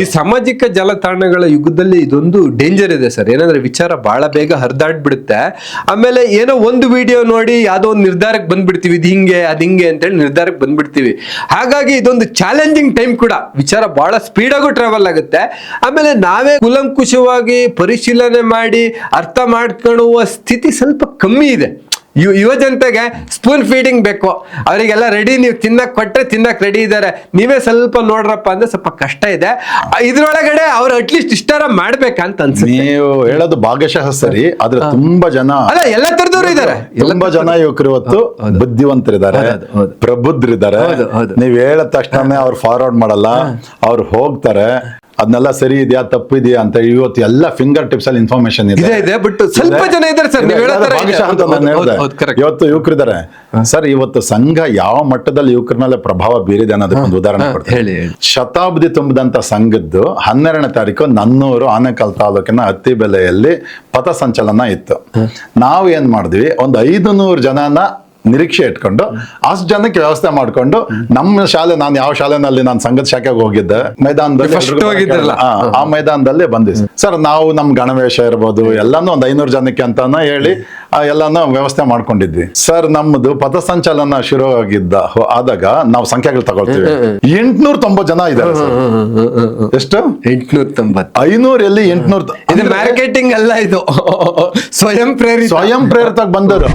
ಈ ಸಾಮಾಜಿಕ ಜಾಲತಾಣಗಳ ಯುಗದಲ್ಲಿ ಇದೊಂದು ಡೇಂಜರ್ ಇದೆ ಸರ್. ಏನಂದ್ರೆ ವಿಚಾರ ಬಹಳ ಬೇಗ ಹರಿದಾಡ್ಬಿಡುತ್ತೆ. ಆಮೇಲೆ ಏನೋ ಒಂದು ವಿಡಿಯೋ ನೋಡಿ ಯಾವುದೋ ಒಂದು ನಿರ್ಧಾರಕ್ಕೆ ಬಂದ್ಬಿಡ್ತೀವಿ, ಇದು ಹಿಂಗೆ, ಅದು ಹಿಂಗೆ ಅಂತೇಳಿ ನಿರ್ಧಾರಕ್ಕೆ ಬಂದ್ಬಿಡ್ತೀವಿ. ಹಾಗಾಗಿ ಇದೊಂದು ಚಾಲೆಂಜಿಂಗ್ ಟೈಮ್ ಕೂಡ. ವಿಚಾರ ಬಹಳ ಸ್ಪೀಡಾಗೂ ಟ್ರಾವೆಲ್ ಆಗುತ್ತೆ. ಆಮೇಲೆ ನಾವೇ ಕುಲಂಕುಷವಾಗಿ ಪರಿಶೀಲನೆ ಮಾಡಿ, ಅರ್ಥ ಮಾಡ್ಕೊಳ್ಳುವ ಸ್ಥಿತಿ ಸ್ವಲ್ಪ ಕಮ್ಮಿ ಇದೆ. ಯು ಯುವ ಜನತೆಗೆ ಸ್ಪೂನ್ ಫೀಡಿಂಗ್ ಬೇಕು. ಅವರಿಗೆಲ್ಲ ರೆಡಿ ನೀವು ತಿನ್ನಕ್ ಕೊಟ್ಟರೆ ತಿನ್ನಕ್ ರೆಡಿ ಇದ್ದಾರೆ. ನೀವೇ ಸ್ವಲ್ಪ ನೋಡ್ರಪ್ಪ ಅಂದ್ರೆ ಸ್ವಲ್ಪ ಕಷ್ಟ ಇದೆ. ಇದ್ರೊಳಗಡೆ ಅವ್ರು ಅಟ್ಲೀಸ್ಟ್ ಇಷ್ಟಾರ ಮಾಡ್ಬೇಕಂತ ಅನ್ಸುತ್ತೆ. ನೀವು ಹೇಳೋದು ಭಾಗಶಃ ಸರಿ ಆದ್ರೆ ತುಂಬಾ ಜನ ಅಲ್ಲ ಎಲ್ಲ ತರದವ್ರು ಇದ್ದಾರೆ. ತುಂಬಾ ಜನ ಯುವಕರು ಇವತ್ತು ಬುದ್ಧಿವಂತರಿದ್ದಾರೆ. ಪ್ರಬುದ್ಧರಿದ್ದಾರೆ. ನೀವ್ ಹೇಳಿದ ತಕ್ಷಣ ಅವ್ರು ಫಾರ್ವರ್ಡ್ ಮಾಡಲ್ಲ. ಅವ್ರು ಹೋಗ್ತಾರೆ. ಅದನ್ನೆಲ್ಲ ಸರಿ ಇದೆಯಾ ತಪ್ಪಿದೆಯಾ ಅಂತ ಇವತ್ತು ಎಲ್ಲ ಫಿಂಗರ್ ಟಿಪ್ಸ್ ಅಲ್ಲಿ ಇನ್ಫಾರ್ಮೇಶನ್ ಇದೆ. ಇದೆ ಬಿಟ್ಟು ಬಟ್ ಸ್ವಲ್ಪ ಜನ ಇದ್ದಾರೆ ಸರ್ ಅಂತ ನಾನು ಹೇಳ್ದೆ. ಇವತ್ತು ಯುವಕರಿದ್ದಾರೆ ಸರ್ ಇವತ್ತು ಸಂಘ ಯಾವ ಮಟ್ಟದಲ್ಲಿ ಯುವಕರ ಮೇಲೆ ಪ್ರಭಾವ ಬೀರಿದೆ ಅನ್ನೋದಕ್ಕೆ ಒಂದು ಉದಾಹರಣೆ ಕೊಡ್ತೀನಿ. ಶತಾಬ್ದಿ ತುಂಬಿದಂತ ಸಂಘದ್ದು ಹನ್ನೆರಡನೇ ತಾರೀಕು ನನ್ನೂರು ಆನೇಕಲ್ ತಾಲೂಕಿನ ಹತ್ತಿಬೆಲೆಯಲ್ಲಿ ಪಥಸಂಚಲನ ಇತ್ತು. ನಾವು ಏನ್ ಮಾಡಿದ್ವಿ? ಒಂದು ಐದು ನೂರು ಜನನ ನಿರೀಕ್ಷೆ ಇಟ್ಕೊಂಡು ಅಷ್ಟು ಜನಕ್ಕೆ ವ್ಯವಸ್ಥೆ ಮಾಡ್ಕೊಂಡು ನಮ್ಮ ಶಾಲೆ ನಾನು ಯಾವ ಶಾಲೆನಲ್ಲಿ ನಾನು ಸಂಘದ ಶಾಖೆಗೆ ಹೋಗಿದ್ದೆ ಮೈದಾನದಲ್ಲಿ ಆ, ಮೈದಾನದಲ್ಲಿ ಬಂದಿ ಸರ್ ನಾವು ನಮ್ ಗಣವೇಶ ಇರ್ಬೋದು ಎಲ್ಲಾನು ಒಂದ್ ಐನೂರು ಜನಕ್ಕೆ ಅಂತ ಹೇಳಿ ಆ, ಎಲ್ಲಾನು ವ್ಯವಸ್ಥೆ ಮಾಡ್ಕೊಂಡಿದ್ವಿ. ಸರ್ ನಮ್ಮದು ಪಥಸಂಚಲನ ಶುರು ಆಗಿದ್ದ ಆದಾಗ ನಾವು ಸಂಖ್ಯೆಗಳು ತಗೊಳ್ತೀವಿ. ಎಂಟ್ನೂರ ತೊಂಬತ್ತು ಜನ ಇದ್ದಾರೆ ಎಷ್ಟು? ಎಂಟ್ನೂರ ತೊಂಬತ್ತು. ಐನೂರ ಎಲ್ಲಿ ಎಂಟ್ನೂರ ಮಾರ್ಕೆಟಿಂಗ್ ಅಲ್ಲ ಇದು. ಸ್ವಯಂ ಪ್ರೇರಿತ. ಸ್ವಯಂ ಪ್ರೇರಿತ ಬಂದರು